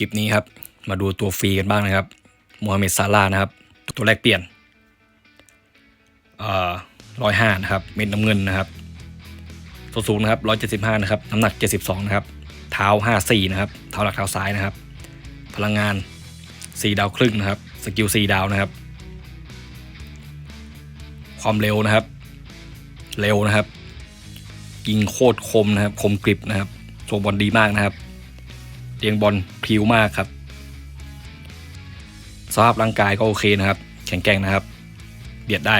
คลิปนี้ครับ มาดูตัวฟรีกันบ้างนะครับมูฮัมหม็ดซาลานะครับ ตัวแรกเปลี่ยนเอ่อร้อยห้านะครับ เม็ดน้ำเงินนะครับตัวสูงนะครับร้อยเจ็ดสิบห้านะครับ น้ำหนักเจ็ดสิบสองนะครับ เท้าห้าสี่นะครับ เท้าหลักเท้าซ้ายนะครับ พลังงานสี่ดาวครึ่งนะครับ สกิลสี่ดาวนะครับ ความเร็วนะครับ เร็วนะครับ ยิงโคตรคมนะครับ คมกริบนะครับโชว์บอลดีมากนะครับ เลี้ยงบอลพริ้วมากครับ สภาพร่างกายก็โอเคนะครับ แข็งแกร่งนะครับ เบียดได้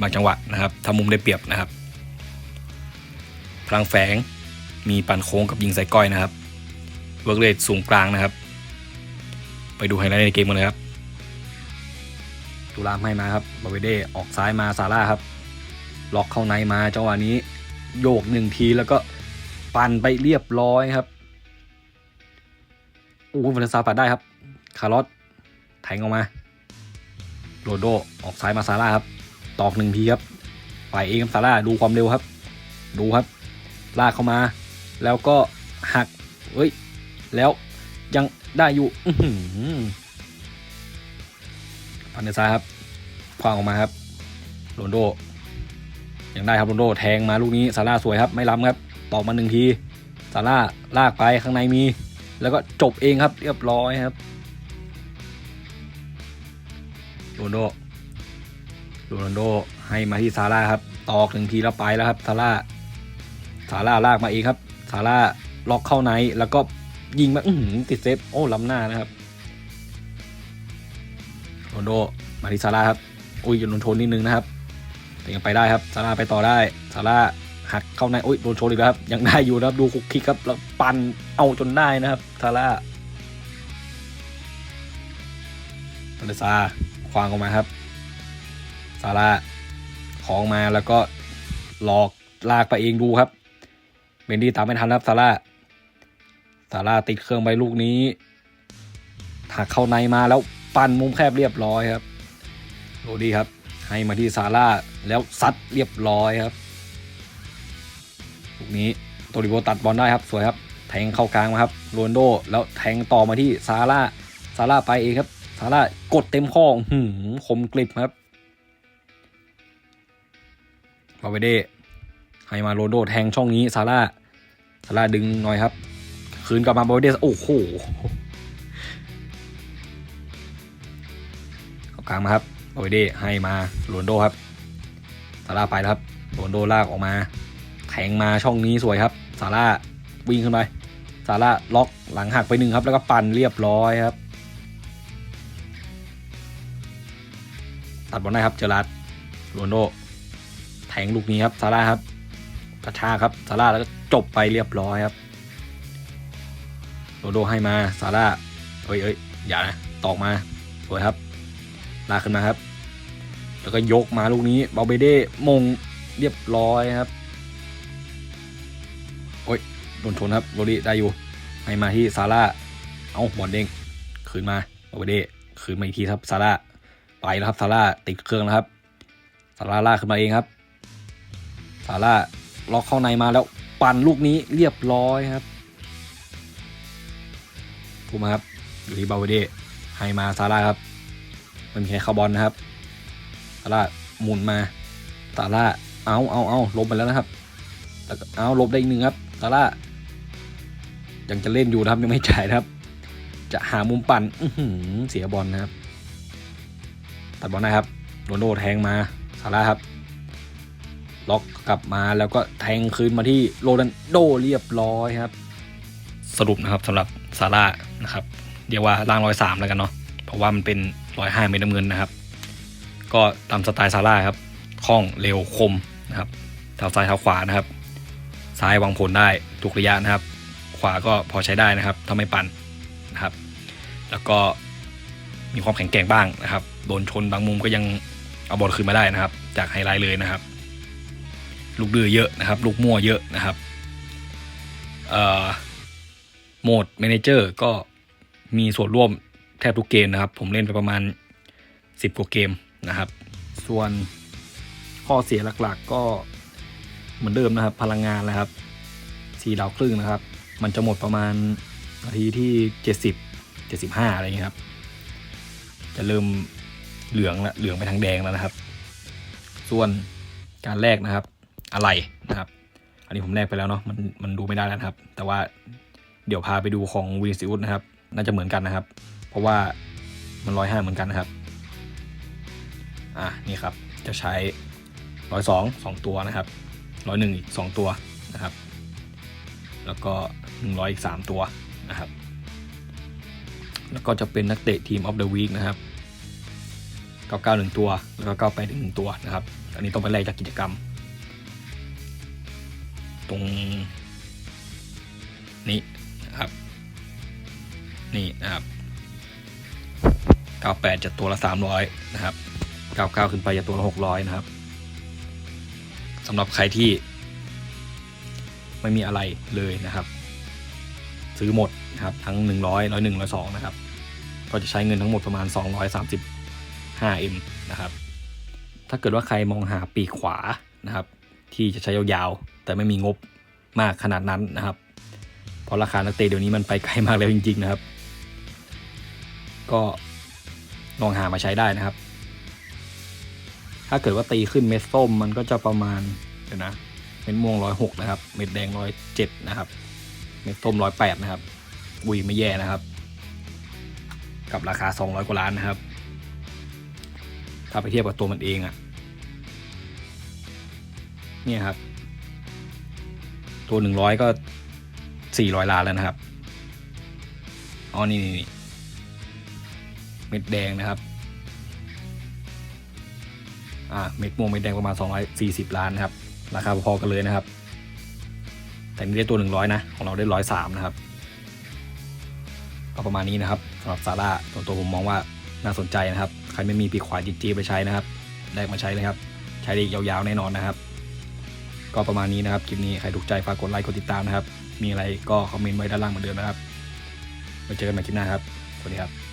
บางจังหวะนะครับทำมุมได้เปรียบนะครับ พลังแฝงมีปั่นโค้งกับยิงใส่ก้อยนะครับ เวิร์กเรทสูงกลางนะครับ ไปดูไฮไลท์ในเกมกันเลยครับตุลามให้มาครับบาเวเดออกซ้ายมาซาร่าครับล็อกเข้าในมาจังหวะนี้โยกหนึ่งทีแล้วก็ปั่นไปเรียบร้อยครับ โอ้โหวันซาปัดได้ครับ คาร์ลอสแทงออกมา โรโดออกซ้ายมาซาร่าครับ ตอกหนึ่งทีครับไปเองครับซาร่าดูความเร็วครับ ดูครับ ลากเข้ามา แล้วก็หักเฮ้ย แล้วยังได้อยู่อืฟันเดซาครับคว้างออกมาครับโรนโดยังได้ครับโรนโดแทงมาลูกนี้ซาร่าสวยครับ ไม่ล้ำครับ ตอกมาหนึ่งทีซาร่าลากไปข้างในมี แล้วก็จบเองครับเรียบร้อยครับโรนโดโรนโดให้มาที่ซาร่าครับตอกหนึ่งทีแล้วไปแล้วครับซาร่าซาร่าลากมาเองครับซาร่าล็อกเข้าในแล้วก็ยิงมาอื้อติดเซฟโอ้ล้ำหน้านะครับโรนโดมาที่ซาร่าครับอุ้ยโดนชนนิดนึงนะครับแต่ยังไปได้ครับซาร่าไปต่อได้ซาร่า หักเข้าในโอ้ยโดนโชนอีกแล้วครับยังได้อยู่นะครับดูคุกคิกครับแล้วปั่นเอาจนได้นะครับซาร่าปันเดซาควางออกมาครับซาร่าของมาแล้วก็หลอกลากไปเองดูครับเบนดี้ตามไม่ทันครับซาร่าซาร่าติดเครื่องไปลูกนี้หักเข้าในมาแล้วปั่นมุมแคบเรียบร้อยครับโรดี้ครับ ให้มาที่ซาร่าแล้วซัดเรียบร้อยครับ ลูกนี้โตริโบตัดบอลได้ครับ สวยครับ แทงเข้ากลางมาครับโรนโด แล้วแทงต่อมาที่ซาร่าซาร่าไปเองครับซาร่ากดเต็มข้อหืมคมกริบครับบาเวเดให้มาโรนโดแทงช่องนี้ซาร่าซาร่าดึงหน่อยครับ คืนกลับมาบาเวเดโอ้โหเข้ากลางมาครับบาเวเดให้มาโรนโดครับซาร่าไปแล้วครับโรนโดลากออกมา แทงมาช่องนี้สวยครับซาร่าวิ่งขึ้นไปซาร่าล็อกหลังหักไปหนึ่งครับ แล้วก็ปั่นเรียบร้อยครับ ตัดบอลได้ครับเจอรัดโรนลโดแทงลูกนี้ครับซาร่าครับกระชากครับซาร่าแล้วก็จบไปเรียบร้อยครับโรนโดให้มาซาร่าเอ้ยเอ้ยอย่านะตอกมาสวยครับ ลากขึ้นมาครับ แล้วก็ยกมาลูกนี้เบาเบเด้มงเรียบร้อยครับ โดนชนครับโรดี้ได้อยู่ให้มาที่ซาร่าเอาบอลเด้งคืนมาโอเบเดคืนมาอีกทีครับซาร่าไปแล้วครับซาร่าติดเครื่องแล้วครับซาร่าล่าขึ้นมาเองครับซาร่าล็อกเข้าในมาแล้วปั่นลูกนี้เรียบร้อยครับถูกมาครับอยู่ที่บาเวเดให้มาซาร่าครับมันมีแค่คาร์บอลนะครับซาร่าหมุนมาซาร่าเอาเอาเอาลบไปแล้วนะครับแล้วเอาลบได้อีกหนึ่งครับ ซาร่ายังจะเล่นอยู่นะครับยังไม่จ่ายนะครับ จะหามุมปั่นเสียบอลนะครับ ตัดบอลได้ครับโรนโดแทงมาซาร่าครับ ล็อกกลับมาแล้วก็แทงคืนมาที่โรนันโดเรียบร้อยครับ สรุปนะครับสำหรับซาร่านะครับเรียกว่าล่างร้อยสามแล้วกันเนาะเพราะว่ามันเป็นร้อยห้าเมตรน้ำเงินนะครับ ก็ตามสไตล์ซาร่าครับคล่องเร็วคมนะครับเท้าซ้ายเท้าขวานะครับ ซ้ายวางผลได้ทุกระยะนะครับ ขวาก็พอใช้ได้นะครับถ้าไม่ปั่นนะครับ แล้วก็มีความแข็งแกร่งบ้างนะครับ โดนชนบางมุมก็ยังเอาบอลคืนมาได้นะครับ จากไฮไลท์เลยนะครับ ลูกดื้อเยอะนะครับ ลูกมั่วเยอะนะครับโหมดเมเนเจอร์ก็มีส่วนร่วมแทบทุกเกมนะครับ ผมเล่นไปประมาณ 10 กว่าเกมนะครับ ส่วนข้อเสียหลักๆก็ เหมือนเดิมนะครับ พลังงานนะครับสี่ดาวครึ่งนะครับ มันจะหมดประมาณนาทีที่ 70 75 อะไรอย่างเงี้ยครับ จะเริ่มเหลืองละเหลืองไปทางแดงแล้วนะครับ ส่วนการแลกนะครับ อะไรนะครับ อันนี้ผมแลกไปแล้วเนาะมันมันดูไม่ได้แล้วครับ แต่ว่าเดี๋ยวพาไปดูของวินซิอุสนะครับ น่าจะเหมือนกันนะครับ เพราะว่ามันร้อยห้าเหมือนกันนะครับ อะนี่ครับจะใช้ร้อยสองสองตัวนะครับ ร้อยหนึ่งอีกสองตัวนะครับ แล้วก็หนึ่งร้อยอีกสามตัวนะครับ แล้วก็จะเป็นนักเตะทีมออฟเดอะวีคนะครับเก้าเก้าหนึ่งตัว แล้วก็เก้าไปหนึ่งตัวนะครับ อันนี้ต้องไปไล่จากกิจกรรม ตรงนี้นะครับ นี่นะครับ 98จะตัวละ 300 นะครับ 99 ขึ้นไปจะตัวละ 600 นะครับ สำหรับใครที่ ไม่มีอะไรเลยนะครับ ซื้อหมดนะครับทั้ง 100 101 102 นะครับ ก็จะใช้เงินทั้งหมดประมาณ 235M นะครับ ถ้าเกิดว่าใครมองหาปีกขวานะครับ ที่จะใช้ยาวๆ แต่ไม่มีงบมากขนาดนั้นนะครับ เพราะราคานักเตะเดี๋ยวนี้มันไปไกลมากแล้วจริงๆนะครับ ก็ลองหามาใช้ได้นะครับ ถ้าเกิดว่าตีขึ้นเม็ดส้มมันก็จะประมาณเดี๋ยวนะเม็ดม่วงร้อยหกนะครับ เม็ดแดงร้อยเจ็ดนะครับ เม็ดส้มร้อยแปดนะครับบุยไม่แย่นะครับ กับราคาสองร้อยกว่าล้านนะครับ ถ้าไปเทียบกับตัวมันเองอะเนี่ยครับ ตัวหนึ่งร้อยก็สี่ร้อยล้านแล้วนะครับอ๋อนี่นี่เม็ดแดงนะครับ เม็ดม่วงเม็ดแดงประมาณ 240 ล้านนะครับ ราคาพอๆกันเลยนะครับ แต่นี่ได้ตัว 100 นะ ของเราได้ 103 นะครับ ก็ประมาณนี้นะครับสำหรับซาร่าส่วนตัวผมมองว่าน่าสนใจนะครับ ใครไม่มีปีกขวาจีจีไปใช้นะครับ แลกมาใช้เลยครับ ใช้ได้ยาวๆแน่นอนนะครับ ก็ประมาณนี้นะครับ คลิปนี้ใครถูกใจฝากกดไลค์กดติดตามนะครับ มีอะไรก็คอมเมนต์ไว้ด้านล่างเหมือนเดิมนะครับ ไว้เจอกันใหม่คลิปหน้าครับ สวัสดีครับ